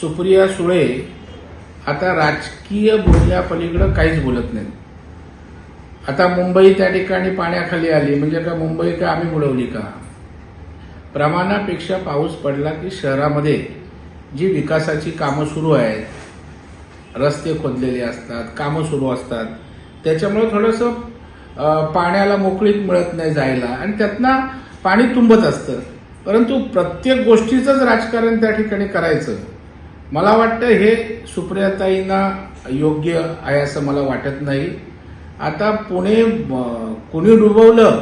सुप्रिया सुळे आता राजकीय बोलण्यापलीकडं काहीच बोलत नाही. आता मुंबई त्या ठिकाणी पाण्याखाली आली म्हणजे का मुंबई का आम्ही बुडवली का? प्रमाणापेक्षा पाऊस पडला की शहरामध्ये जी विकासाची कामं सुरू आहेत रस्ते खोदलेले असतात कामं सुरू असतात त्याच्यामुळे थोडंसं पाण्याला मोकळीक मिळत नाही जायला आणि त्यातनं पाणी तुंबत असतं. परंतु प्रत्येक गोष्टीचंच राजकारण त्या ठिकाणी करायचं. मला वाटतं हे सुप्रियाताईंना योग्य आहे असं मला वाटत नाही. आता पुणे कुणी डुबवलं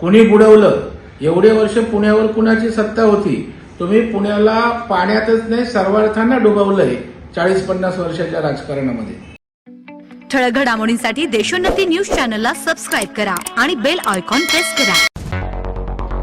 कुणी बुडवलं एवढे वर्ष पुण्यावर कुणाची सत्ता होती? तुम्ही पुण्याला पाण्यातच नाही सर्वार्थांना डुबवलंय चाळीस पन्नास वर्षाच्या राजकारणामध्ये. ठळक घडामोडींसाठी देशोन्नती न्यूज चॅनलला सबस्क्राईब करा आणि बेल आयकॉन प्रेस करा.